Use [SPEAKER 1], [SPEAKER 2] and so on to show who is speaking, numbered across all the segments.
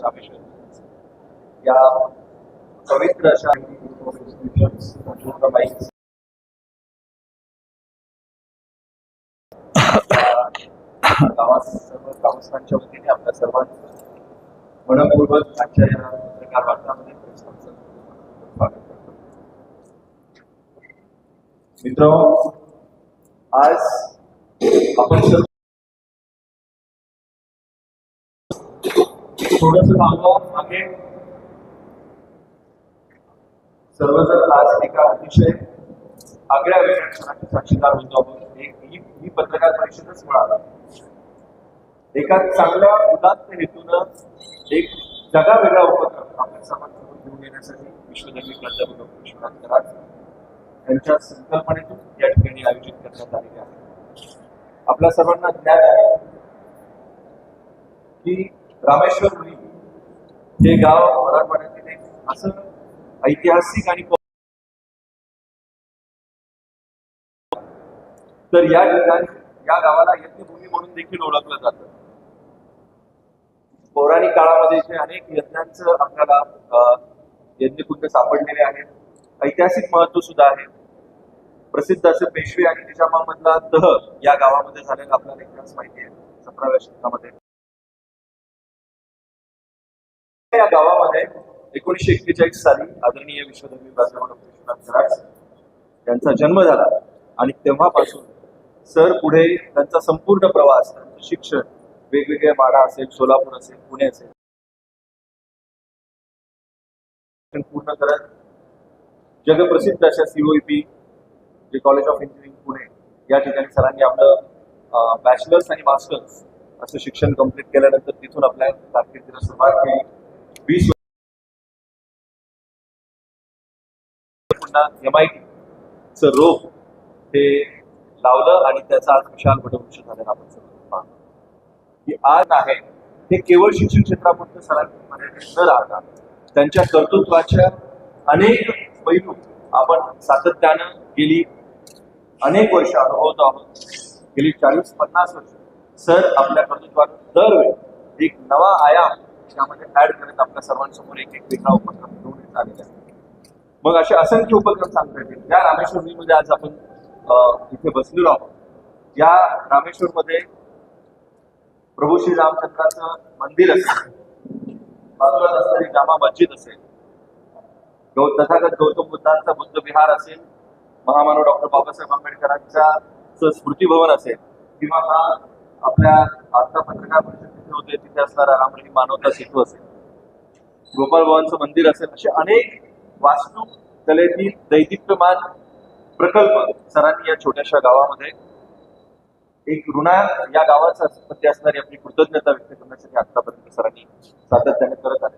[SPEAKER 1] रामेश्वर या पवित्र अशा गावात सर्व ग्रामस्थांच्या वतीने आपल्या सर्वांचं मनपूर्वक आजच्या या पत्रकार वार्तामध्ये स्वागत करतो. मित्र आज आपण सर्व थोडस मागे. सर्वजण आज एका अतिशय आगळ्या वेगळ्या क्षणाची साक्षीदार होतो आपण. एक ही पत्रकार परिषदच मिळाला. एका चांगल्या उदात्त हेतून एक जगा वेगळा उपक्रम आपल्या सर्वांसमोर घेऊन येण्यासाठी विश्वधर्मी प्राध्यापक डॉक्टर विश्वनाथ कराड यांच्या संकल्पनेतून या ठिकाणी आयोजित करण्यात आलेले आहे. आपल्या सर्वांना ज्ञान आहे की रामेश्वर हे गाव मराठवाड्यातील एक असं ऐतिहासिक आणि तर या ठिकाणी या गावाला यज्ञभूमी म्हणून देखील ओळखलं जातं. पौराणिक काळामध्ये जे अनेक यज्ञांचं आपल्याला यज्ञकुंड सापडलेले आहेत. ऐतिहासिक महत्त्व सुद्धा आहे. प्रसिद्ध असे पेशवे आणि निजामामधला तह या गावामध्ये झालेला आपल्याला इतिहास माहिती आहे. सतराव्या शतकामध्ये. या गावामध्ये एकोणीसशे एक्केचाळीस साली आदरणीय विश्वधर्मी विश्वनाथ त्यांचा जन्म झाला आणि तेव्हापासून सर पुढे त्यांचा संपूर्ण प्रवास त्यांचं शिक्षण वेगवेगळ्या माडा असेल सोलापूर असेल पुणे असेल शिक्षण पूर्ण करत जगप्रसिद्ध अशा सीओईपी जे कॉलेज ऑफ इंजिनिअरिंग पुणे या ठिकाणी सरांनी आपलं बॅचलर्स आणि मास्टर्स असं शिक्षण कंप्लीट केल्यानंतर तिथून आपल्या कारकिर्दीला सुरुवात केली. पुन्हा एम आय चं रोप हे लावलं आणि त्याचा आज विशाल वटवृक्ष झालेला आपण सगळं पाहतो. की आज आहे हे केवळ शिक्षण क्षेत्रापुरतं सरांनी मर्यादित न राहता त्यांच्या कर्तृत्वाच्या अनेक पैलू आपण सातत्यानं गेली अनेक वर्ष अनुभवत आहोत. गेली चाळीस पन्नास वर्ष. सर आपल्या कर्तृत्वात दरवेळी एक नवा आयाम त्यामध्ये ऍड करत आपल्या सर्वांसमोर एक एक वेगळा उपक्रम घेऊन येत आलेला आहे. मग असे असंख्य उपक्रम सांगता येतील. या रामेश्वरमध्ये आज आपण इथे बसलेलो आहोत. या रामेश्वरमध्ये प्रभू श्री रामचंद्राचं मंदिर असेल बाजूला असणारी जामा मस्जिद असेल गौ तथागत गौतम बुद्धांचा बुद्ध विहार असेल महामानव डॉक्टर बाबासाहेब आंबेडकरांचा स्मृती भवन असेल किंवा हा आपल्या आता पत्रकार परिषद तिथे होते तिथे असणारा रामरही मानवता सेतू असेल गोपाल भवानचं मंदिर असेल असे अनेक वास्तू कलेतील दैदिप्यमान प्रकल्प. सरांनी या छोट्याशा गावामध्ये एक ऋणा या गावाचा प्रती असणारी आपली कृतज्ञता व्यक्त करण्यासाठी आतापर्यंत सरांनी सातत्याने करत आले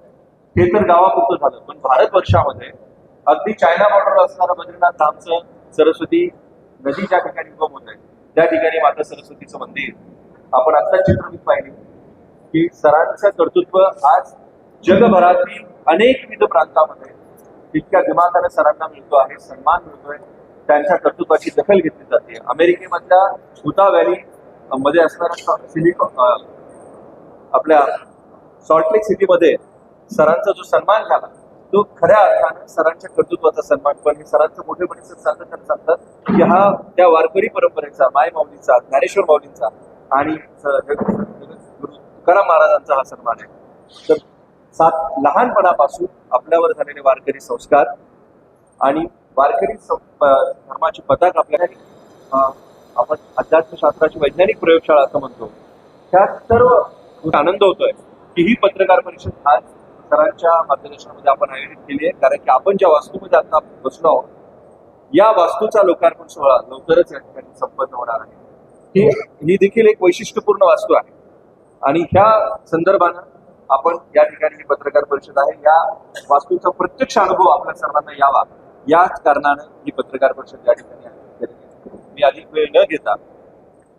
[SPEAKER 1] हे तर गावापुरतं झालं. पण भारत वर्षामध्ये अगदी चायना बॉर्डर असणारं बद्रीनाथ धामचं सरस्वती नदी ज्या ठिकाणी उगम होत आहे त्या ठिकाणी माता सरस्वतीचं मंदिर. आपण आता चित्रफित पाहिली की सरांचं कर्तृत्व आज जगभरातील अनेक विविध प्रांतामध्ये इतक्या दिमाखाने सरांना मिळतो आहे सन्मान मिळतोय. त्यांच्या कर्तृत्वाची दखल घेतली जाते. अमेरिकेमधल्या उता व्हॅली मध्ये असणारा सिलिकॉन आपल्या सॉल्टलेक सिटीमध्ये सरांचा जो सन्मान झाला तो खऱ्या अर्थानं सरांच्या कर्तृत्वाचा सन्मान. पण हे सरांचं मोठेपणे सर सातत्याने सांगतात की हा त्या वारकरी परंपरेचा माय माऊलीचा ज्ञानेश्वर माऊलींचा आणि स- तुकाराम महाराजांचा हा सन्मान आहे. तर सात लहानपणापासून आपल्यावर झालेले वारकरी संस्कार आणि वारकरी सं- धर्माची पताक आपल्या आपण अध्यात्मशास्त्राची वैज्ञानिक प्रयोगशाळा असं म्हणतो. त्यात सर्व आनंद होतोय की ही पत्रकार परिषद आज सरांच्या मार्गदर्शनामध्ये आपण आयोजित केली आहे. कारण की आपण ज्या वास्तूमध्ये आता बसलो आहोत या वास्तूचा लोकार्पण सोहळा लवकरच या ठिकाणी संपन्न होणार आहे. ही ही देखील एक वैशिष्ट्यपूर्ण वास्तू आहे. आणि ह्या संदर्भानं आपण या ठिकाणी ही पत्रकार परिषद आहे या वास्तूचा प्रत्यक्ष अनुभव आपल्या सर्वांना यावा. याच कारणानं ही पत्रकार परिषद या ठिकाणी मी अधिक वेळ न घेता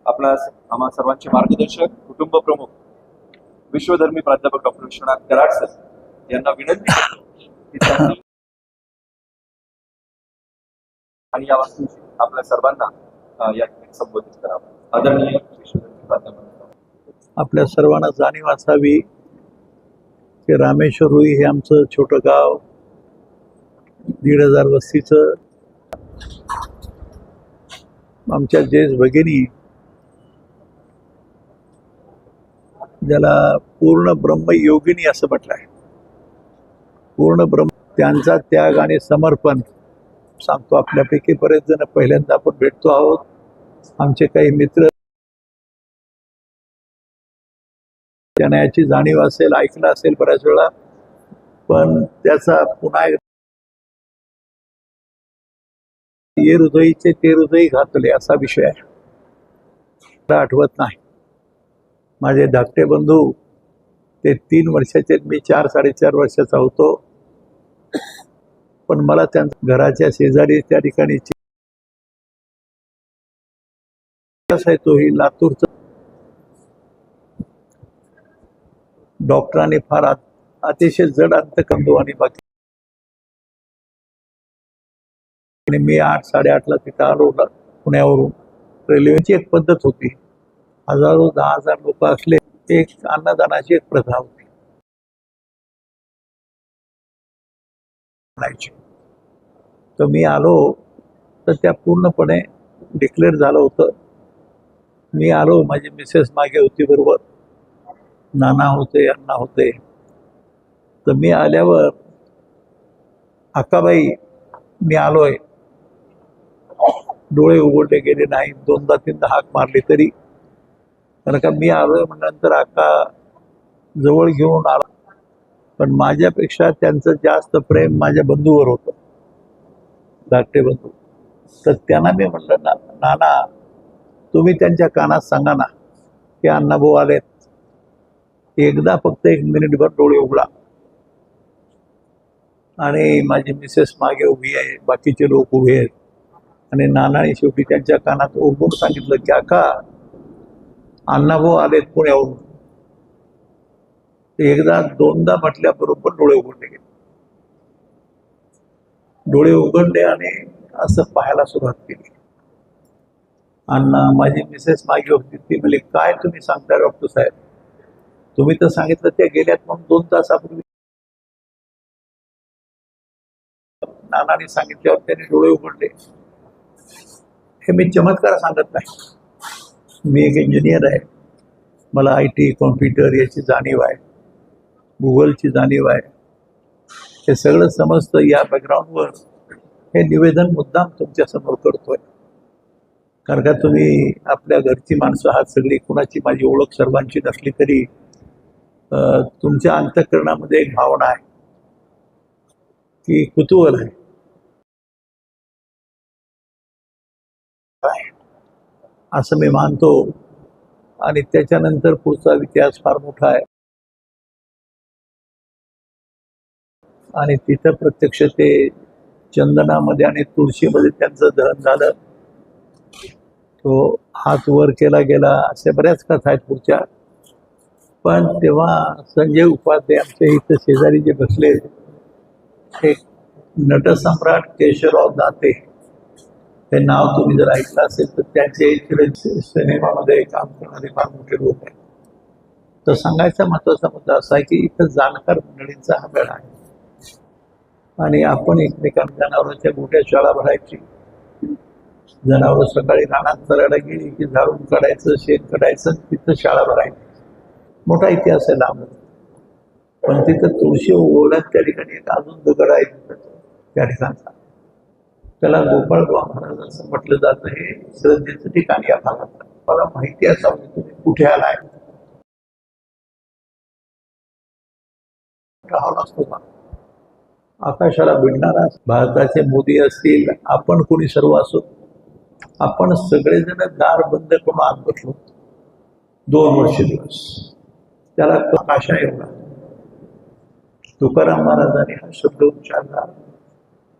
[SPEAKER 1] आपला आम्हा सर्वांचे मार्गदर्शक कुटुंब प्रमुख विश्वधर्मी प्राध्यापक डॉक्टर विश्वनाथ कराड सर यांना विनंती करतो की त्यांनी आणि या वास्तूची आपल्या सर्वांना या ठिकाणी संबोधित करावं. आदरणीय विश्वधर्मी प्राध्यापक
[SPEAKER 2] आपल्या सर्वांना जाणीव असावी. ते रामेश्वर रुई हे आमचं छोटं गाव दीड हजार वस्तीचं. आमच्या जेस भगिनी ज्याला पूर्ण ब्रह्मयोगिनी असं म्हटलं आहे पूर्ण ब्रह्म त्यांचा त्याग आणि समर्पण सांगतो आपल्यापैकी बरेच जण. पहिल्यांदा आपण भेटतो आहोत. आमचे काही मित्र त्यांना याची जाणीव असेल ऐकलं असेल बऱ्याच वेळा. पण त्याचा पुन्हा ये हृदयीचे ते हृदयी घातले असा विषय आहे. मला आठवत नाही. माझे धाकटे बंधू ते तीन वर्षाचे मी चार साडेचार वर्षाचा होतो. पण मला त्यांच्या घराच्या शेजारी त्या ठिकाणी ची- कसं आहे तोही लातूरचा डॉक्टरांनी फार अतिशय जड अंतकंदू आणि बाकी आणि मी आठ साडेआठला तिथं आलो पुण्यावरून. रेल्वेची एक पद्धत होती. हजारो दहा हजार लोक असले एक अन्नदानाची एक प्रथा होती. तर मी आलो तर त्या पूर्णपणे डिक्लेअर झालं होतं. मी आलो माझी मिसेस मागे होती बरोबर. नाना होते अण्णा होते. तर मी आल्यावर अक्काबाई मी आलोय. डोळे उघडले गेले नाही. दोनदा तीनदा हाक मारली तरी. कारण का मी आलोय म्हटल्यानंतर अक्का जवळ घेऊन आला. पण माझ्यापेक्षा त्यांचं जास्त प्रेम माझ्या बंधूवर होतं. धाकटे बंधू. तर त्यांना मी म्हटलं ना नाना तुम्ही त्यांच्या कानात सांगा ना की अण्णाभाऊ आलेत. एकदा फक्त एक मिनिटभर डोळे उघडा. आणि माझी मिसेस मागे उभी आहे बाकीचे लोक उभे आहेत. आणि नानाने शेवटी त्यांच्या कानात ओरडून सांगितलं की आका अण्णाभाऊ आलेत पुण्यावरून ते एकदा दोनदा म्हटल्याबरोबर डोळे उघडले गेले. डोळे उघडले आणि असं पाहायला सुरुवात केली. अण्णा माझी मिसेस मागे होती. ती म्हणजे काय तुम्ही सांगता डॉक्टर साहेब? तुम्ही तर सांगितलं त्या गेल्यात म्हणून दोन तासापूर्वी. नानाने सांगितल्यावर त्याने डोळे उघडले. हे मी चमत्कार सांगत नाही. मी एक इंजिनियर आहे. मला आय टी कॉम्प्युटर याची जाणीव आहे. गुगलची जाणीव आहे. हे सगळं समजतं या बॅकग्राऊंडवर हे निवेदन मुद्दाम तुमच्यासमोर करतोय. कारण का तुम्ही आपल्या घरची माणसं आहात सगळी कुणाची माझी ओळख सर्वांची नसली तरी तुमच्या अंतःकरणामध्ये एक भावना आहे की कुतूहल आहे. असं मी मानतो आणि त्याच्यानंतर पुढचा इतिहास फार मोठा आहे. आणि तिथं प्रत्यक्ष ते चंदनामध्ये आणि तुळशीमध्ये त्यांचं दहन झालं. तो हात वर केला गेला अशा बऱ्याच कथा आहेत पुढच्या. पण तेव्हा संजय उपाध्याय आमच्या इथं शेजारी जे बसले ते नटसम्राट केशवराव दाते हे नाव तुम्ही जर ऐकलं असेल तर त्यांचे इकडे सिनेमामध्ये काम करणारे फार मोठे लोक आहेत. तर सांगायचा महत्त्वाचा मुद्दा असा आहे की इथं जाणकार मंडळींचा हा वेळ आहे. आणि आपण एकमेकांना जनावरांच्या मोठ्या शाळा भरायची जनावर सकाळी रानात चरायला गेली की झाडून काढायचं शेत काढायचं तिथं शाळा भरायची. मोठा इतिहास आहे लांब. पण तिथं तुळशी ओढ्यात त्या ठिकाणी एक अजून दगड आहे त्या ठिकाणचा. त्याला गोपाळ महाराज असं म्हटलं जातं. हे श्रद्धेचं ठिकाण या भागात. मला माहिती असावं की तुम्ही कुठे आलाय? राहावा असतो का? आकाशाला भिडणारा भारताचे मोदी असतील आपण कोणी सर्व असो. आपण सगळेजण दार बंद करून आत बसलो. दोन वर्ष दिवस. त्याला आकाशा एवढा. तुकाराम महाराजांनी हा शब्द उच्चारला.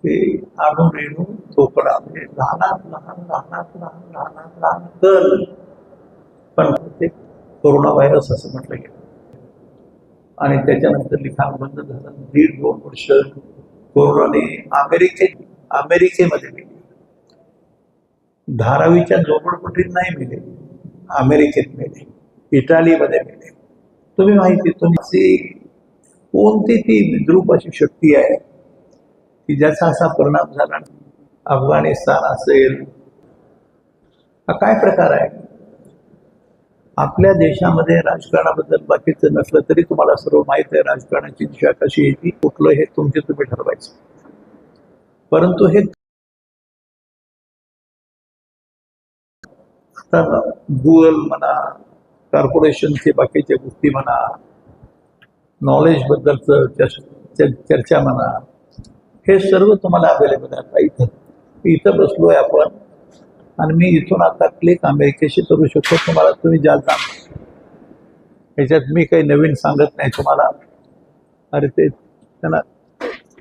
[SPEAKER 2] ते आणू रेणू थोपडा म्हणजे लहानात लहान लहानात लहान लहानात लहान कल पण ते कोरोना व्हायरस असं म्हटलं गेलं. आणि त्याच्यानंतर लिखाण बंद झालं. दीड दोन वर्ष कोरोनाने अमेरिके अमेरिकेमध्ये गेली. धारावीच्या झोपडपट्टीत नाही मिळे अमेरिकेत मिळे इटालीमध्ये मिळे तुम्ही माहिती तुमची कोणती ती विद्रूप अशी शक्ती आहे की ज्याचा असा परिणाम झाला अफगाणिस्तान असेल. हा काय प्रकार आहे? आपल्या देशामध्ये राजकारणाबद्दल बाकीचं नसलं तरी तुम्हाला सर्व माहीत आहे राजकारणाची दिशा कशी येते कुठलं हे तुमचे तुम्ही ठरवायचं. परंतु हे गुगल म्हणा कॉर्पोरेशनचे बाकीच्या गोष्टी म्हणा नॉलेज बद्दलचं चर्च- चर- चर्चा म्हणा हे सर्व तुम्हाला अवेलेबल आहे. आता इथं इथं बसलोय आपण. आणि मी इथून आता क्लिक अमेरिकेशी करू शकतो. तुम्हाला तुम्ही ज्या जा ह्याच्यात मी काही नवीन सांगत नाही तुम्हाला. अरे ते त्यांना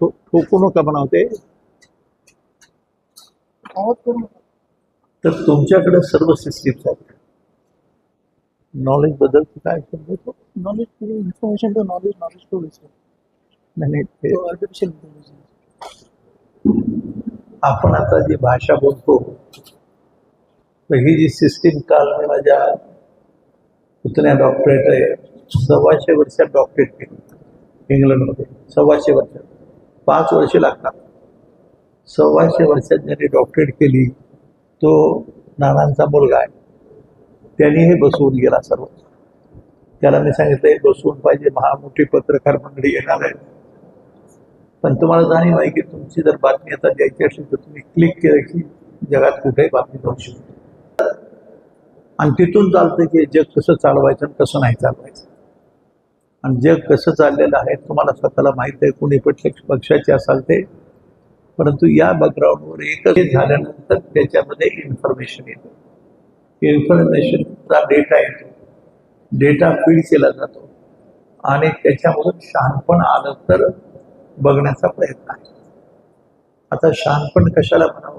[SPEAKER 2] ठो- ठोकू नका बनवते तर तुमच्याकडे सर्व सिस्टीम्स आहेत. नॉलेजबद्दल काय
[SPEAKER 3] knowledge to information to knowledge, knowledge to research.
[SPEAKER 2] नाही ते
[SPEAKER 3] artificial intelligence.
[SPEAKER 2] आपण आता जी भाषा बोलतो तर ही जी सिस्टीम काल मी माझ्या पुतण्या डॉक्टरेट आहे सव्वाशे वर्षात डॉक्टरेट केली इंग्लंडमध्ये सव्वाशे वर्षात पाच वर्षे लागतात सव्वाशे वर्षात ज्यांनी डॉक्टरेट केली तो नानांचा मुलगा आहे त्यांनी हे बसवून गेला सर्व. त्याला मी सांगितलं हे बसवून पाहिजे महामोठी पत्रकार मंडळी येणार आहे पण तुम्हाला जाणीव आहे की तुमची जर बातमी आता द्यायची असेल तर तुम्ही क्लिक केलं की जगात कुठेही बातमी जाऊ शकते. आणि तिथून चालतं की जग कसं चालवायचं आणि कसं नाही चालवायचं. आणि जग कसं चाललेलं आहे तुम्हाला स्वतःला माहीत आहे कुणी पक्ष पक्षाचे असाल ते. परंतु या बॅकग्राऊंडवर एकच झाल्यानंतर त्याच्यामध्ये इन्फॉर्मेशन येतं. इन्फॉर्मेशनचा डेटा येतो. डेटा फीड केला जातो. आणि त्याच्यामधून शहाणपण आलं तर बघण्याचा प्रयत्न आहे. आता शहाणपण कशाला म्हणावं?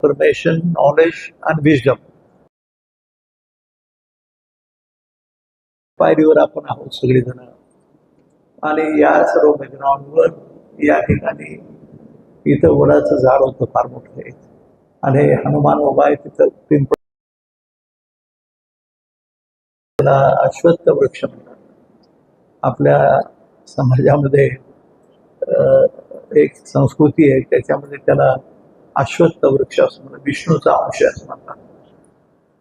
[SPEAKER 2] इन्फॉर्मेशन नॉलेज आणि विजडम पायरीवर आपण आहोत सगळेजण. आणि या सर्व बॅकग्राऊंडवर या ठिकाणी इथं वडाचं झाड होतं फार मोठं आहे. आणि हनुमान उभा आहे तिथं त्याला अश्वत्थ वृक्ष म्हणतात. आपल्या समाजामध्ये एक संस्कृती आहे त्याच्यामध्ये त्याला अश्वत्थ वृक्ष असं म्हणतात विष्णूचा अंश असं म्हणतात.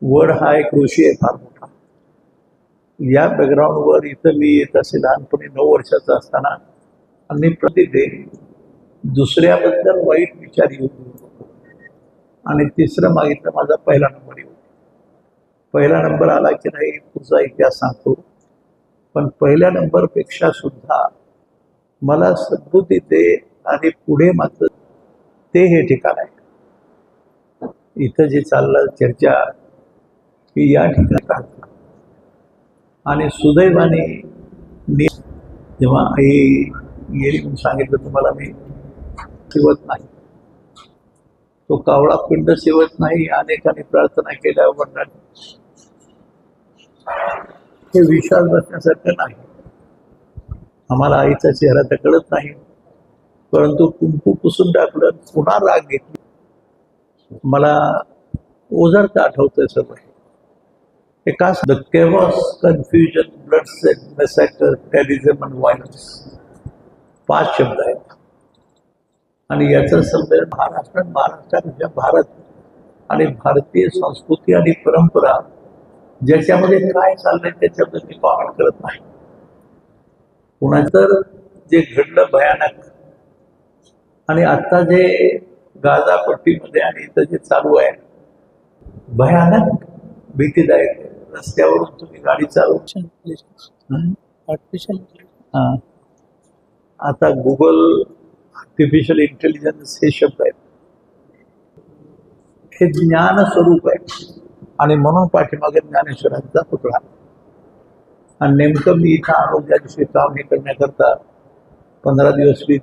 [SPEAKER 2] वड हा एक ऋषी आहे फार मोठा. या बॅकग्राऊंडवर इथं मी येत असे लहानपणी नऊ वर्षाचा असताना आणि प्रतिदिन दुसऱ्याबद्दल वाईट विचार येऊ आणि तिसरं मागितलं माझा पहिला नंबर येऊ. पहिला नंबर आला की नाही तुझा इतिहास सांगतो. पण पहिल्या नंबरपेक्षा सुद्धा मला सद्बुद्धी ते आणि पुढे मात्र ते हे ठिकाण आहे. इथं जे चाललं चर्चा की या ठिकाणी काढतो आणि सुदैवाने मी जेव्हा आई गेली म्हणून सांगितलं तुम्हाला मी शिवत नाही. तो कावळा पिंड शिवत नाही अनेकांनी प्रार्थना केल्या वडिलांनी हे विश्वास बसण्यासारखं नाही. आम्हाला आईचा चेहरा तर कळत नाही. परंतु कुंकू पुसून टाकलं पुन्हा राग घेतली. मला का आठवतंय सगळं एकाच the chaos confusion bloodshed massacre terrorism and violence पाच शब्द आहेत. आणि याचं संमेलन महाराष्ट्र महाराष्ट्रात भारत आणि भारतीय संस्कृती आणि परंपरा ज्याच्यामध्ये काय चाललंय त्याच्याबद्दल मी पाहण करत नाही पुन्हा तर जे घडलं भयानक आणि आता जे गाजापट्टीमध्ये आणि इथं जे चालू आहे भयानक भीतीदायक. रस्त्यावरून तुम्ही गाडी चालवू. आता गुगल आर्टिफिशियल इंटेलिजन्स हे शब्द आहेत. हे ज्ञान स्वरूप आहे आणि म्हणून पाठीमागे ज्ञानेश्वरांचा पुतळा. आणि नेमकं मी इथं आरोग्याविषयी काम हे करण्याकरता पंधरा दिवस मी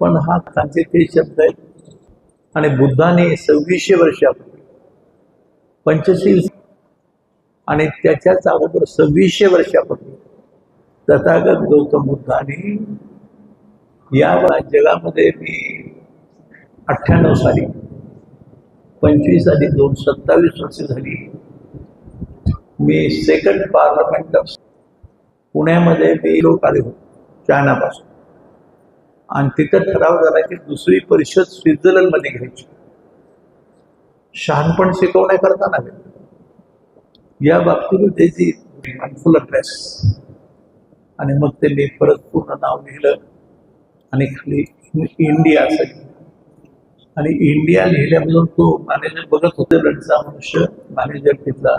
[SPEAKER 2] पण हा त्यांचे ते शब्द आहेत. आणि बुद्धाने सव्वीसशे वर्षापूर्वी पंचशील आणि त्याच्याच अगोदर सव्वीसशे वर्षापूर्वी तथागत गौतम बुद्धाने या जगामध्ये मी अठ्ठ्याण्णव साली पंचवीस आणि दोन सत्तावीस वर्षे झाली मी सेकंड पार्लमेंट ऑफ पुण्यामध्ये मी लोक आले होते चायनापासून. आणि तिथं ठराव झाला की दुसरी परिषद स्वित्झर्लंडमध्ये घ्यायची. शहाणपण शिकवण्याकरता नव्हे. या बाबतीत त्याची फुल अड्रेस आणि मग ते मी परत पूर्ण नाव लिहिलं. आणि खाली इंडिया असं आणि इंडिया लिहिल्यामधून तो मॅनेजर बघत होते लढचा मनुष्य मॅनेजर तिथला.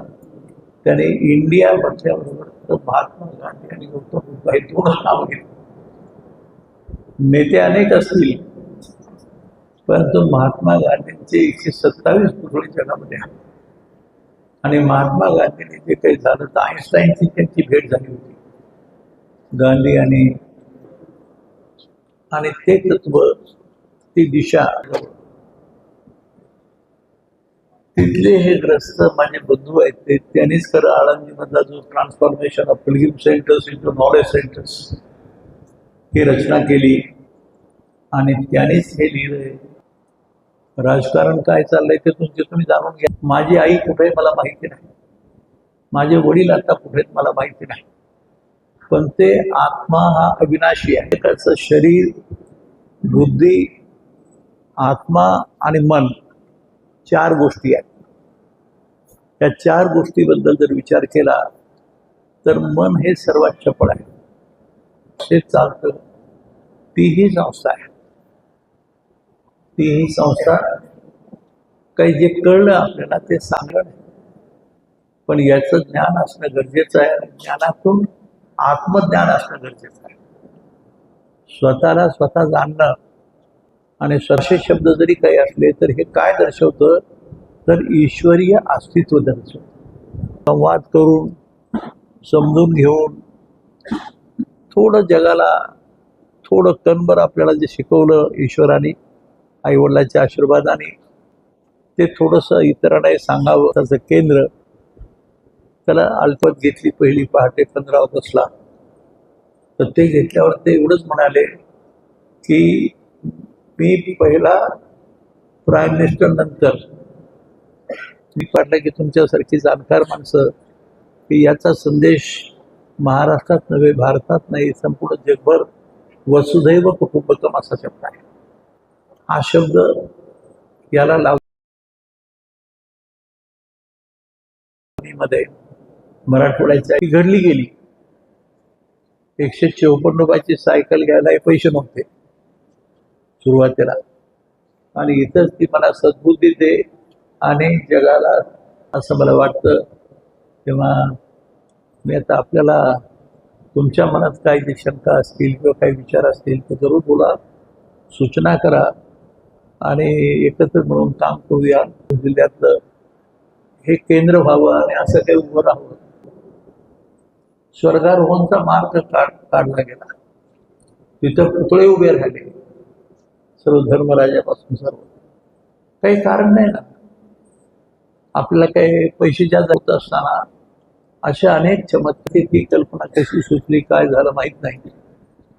[SPEAKER 2] त्याने इंडिया म्हटल्याबरोबर तो महात्मा गांधी आणि गौतम बुद्ध हे दोनच नाव घेतलं. नेते अनेक असतील परंतु महात्मा गांधींचे एकशे सत्तावीस पुतळे जगामध्ये आहेत. आणि महात्मा गांधींनी जे काही झालं तर आईन्स्टाईनची त्यांची भेट झाली होती. गांधी आणि आणि ते तत्व ती दिशा. तिथले हे ग्रस्त माझे बंधू आहेत ते त्यांनीच खरं आळंदीमधला जो transformation of pilgrim centres into knowledge centres ही रचना केली. आणि त्यांनीच हे लिहिलंय राजकारण काय चाललंय ते तुमचे तुम्ही जाणून घ्या. माझी आई कुठे मला माहिती नाही. माझे वडील आता कुठे मला माहिती नाही. पण ते आत्मा हा अविनाशी आहे. त्याचं शरीर बुद्धी आत्मा आणि मन चार गोष्टी आहेत. या चार गोष्टीबद्दल जर विचार केला तर मन हे सर्वात चपळ आहे. ते चालतं. ती ही संस्था आहे. ती ही संस्था काही जे कळलं आपल्याला ते सांगणं पण याचं ज्ञान असणं गरजेचं आहे. ज्ञानातून आत्मज्ञान असणं गरजेचं आहे. स्वतःला स्वतः जाणणं आणि सरसे शब्द जरी काही असले तर हे काय दर्शवतं? तर ईश्वरीय अस्तित्व दर्शवतं. संवाद करून समजून घेऊन थोडं जगाला थोडं कणभर आपल्याला जे शिकवलं ईश्वराने आईवडिलाच्या आशीर्वादाने ते थोडंसं इतरांनाही सांगावं. त्याचं केंद्र त्याला अल्पत घेतली पहिली पहाटे पंधरा ऑगस्टला. तर ते घेतल्यावर ते एवढंच म्हणाले की मी पहिला प्राईम मिनिस्टर नंतर मी पाठलं की तुमच्यासारखी जाणकार माणसं की याचा संदेश महाराष्ट्रात नव्हे भारतात नाही संपूर्ण जगभर वसुधैव कुटुंबकम असा शब्द आहे. हा शब्द याला लावमध्ये मराठवाड्याची घडली गेली. एकशे चौपन्न रुपयाची सायकल घ्यायला पैसे नव्हते सुरुवातीला. आणि इथंच ती मला सद्बुद्धी दे आणि जगाला असं मला वाटतं. तेव्हा मी आता आपल्याला तुमच्या मनात काही जे शंका असतील किंवा काही विचार असतील तर जरूर बोला सूचना करा आणि एकत्र म्हणून काम करूया. जिल्ह्यातलं हे केंद्र व्हावं आणि असं काही उभं राहावं. स्वर्गारोहणचा मार्ग काढ काढला गेला. तिथं पुतळे उभे राहिले. सर्व धर्मराजापासून सर्व. काही कारण नाही ना. आपल्याला काही पैसे जास्त होत असताना अशा अनेक चमत्कार ती कल्पना कशी सुचली काय झालं माहीत नाही.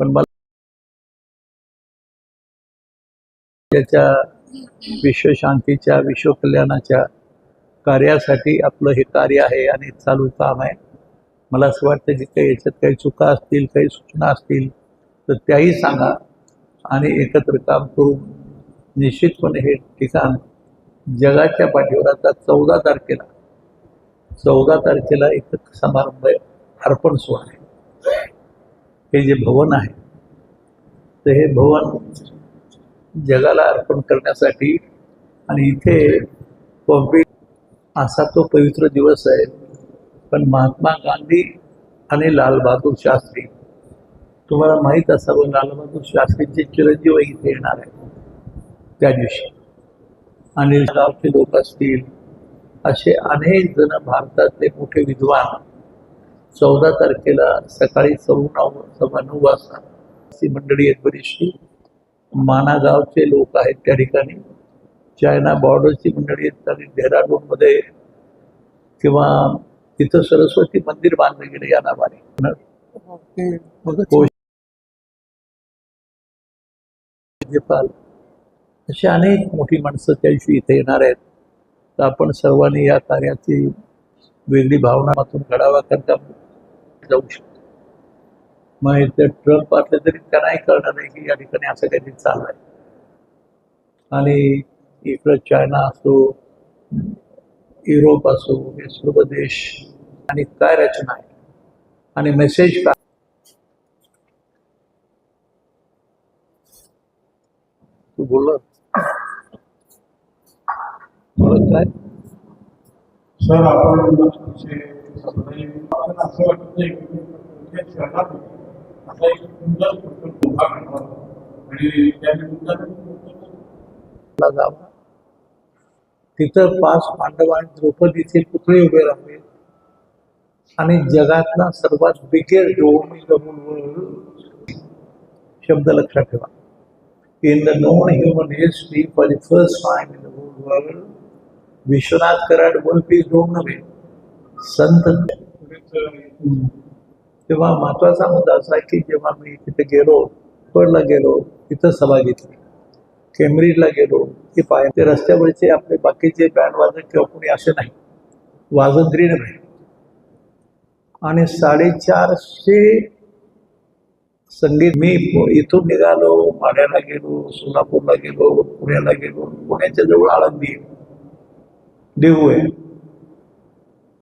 [SPEAKER 2] पण मला त्याच्या विश्वशांतीच्या विश्वकल्याणाच्या कार्यासाठी आपलं हे कार्य आहे आणि चालू काम आहे. मला असं वाटतं की काही याच्यात काही चुका असतील काही सूचना असतील तर त्याही सांगा आणि एकत्र काम करून निश्चितपणे हे ठिकाण जगाच्या पाठीवर आता चौदा तारखेला चौदा तारखेला एक समारंभ आहे अर्पण सोहळा आहे. हे जे भवन आहे तर हे भवन जगाला अर्पण करण्यासाठी आणि इथे पॉम्पे असा तो पवित्र दिवस आहे. पण महात्मा गांधी आणि लालबहादूर शास्त्री. तुम्हाला माहीत असावं लालबहादूर शास्त्रीचे चिरंजीव इथे येणार आहे त्या दिवशी. आणि गावचे लोक असतील असे अनेक जण भारतातले मोठे विद्वान. चौदा तारखेला सकाळी सव्वा नऊ सव्वा नऊ वाजता ती मंडळी आहेत बरीचशी मानागावचे लोक आहेत त्या ठिकाणी. चायना बॉर्डरची मंडळी आहेत आणि डेहराडूनमध्ये किंवा तिथं सरस्वती मंदिर बांधलं गेलं या नावाने. कोश राज्यपाल. अशी अनेक मोठी माणसं त्या दिवशी इथे येणार आहेत. तर आपण सर्वांनी या कार्याची वेगळी भावनातून घडावा करता जाऊ शकतो. मग इथे ट्रम्प असले तरी त्यांनाही कळणार नाही की या ठिकाणी असं काहीतरी चाललंय. आणि इकडं चायना असो युरोप असो हे सर्व देश आणि काय रचना आहे? आणि मेसेज काय? तू बोलत काय?
[SPEAKER 3] सर आपण असं वाटत नाही की प्रत्येक शहरात असा एक सुंदर प्रकल्प उभा करावा आणि त्या निमित्तानं
[SPEAKER 2] ला जावा. तिथं पाच पांडव आणि द्रौपदीचे पुतळे उभे राहिले. आणि जगातला सर्वात बिगेस्ट डोमी इन शब्द लक्षात ठेवा. In the non human history for the first time in the whole world Vishwanath Karad world peace dome नव्हे. संत तेव्हा महत्त्वाचा मुद्दा असा की जेव्हा मी तिथे गेलो पडला गेलो तिथं सभा घेतली. केम्ब्रिजला गेलो की पाय ते रस्त्यावरचे आपले बाकीचे बँड वाजत किंवा कोणी असे नाही. वाजंत्री नाही. आणि साडेचारशे संगीत मी इथून निघालो माड्याला गेलो सोलापूरला गेलो पुण्याला गेलो पुण्याच्या जवळ आळंदी. देऊ देहू आहे.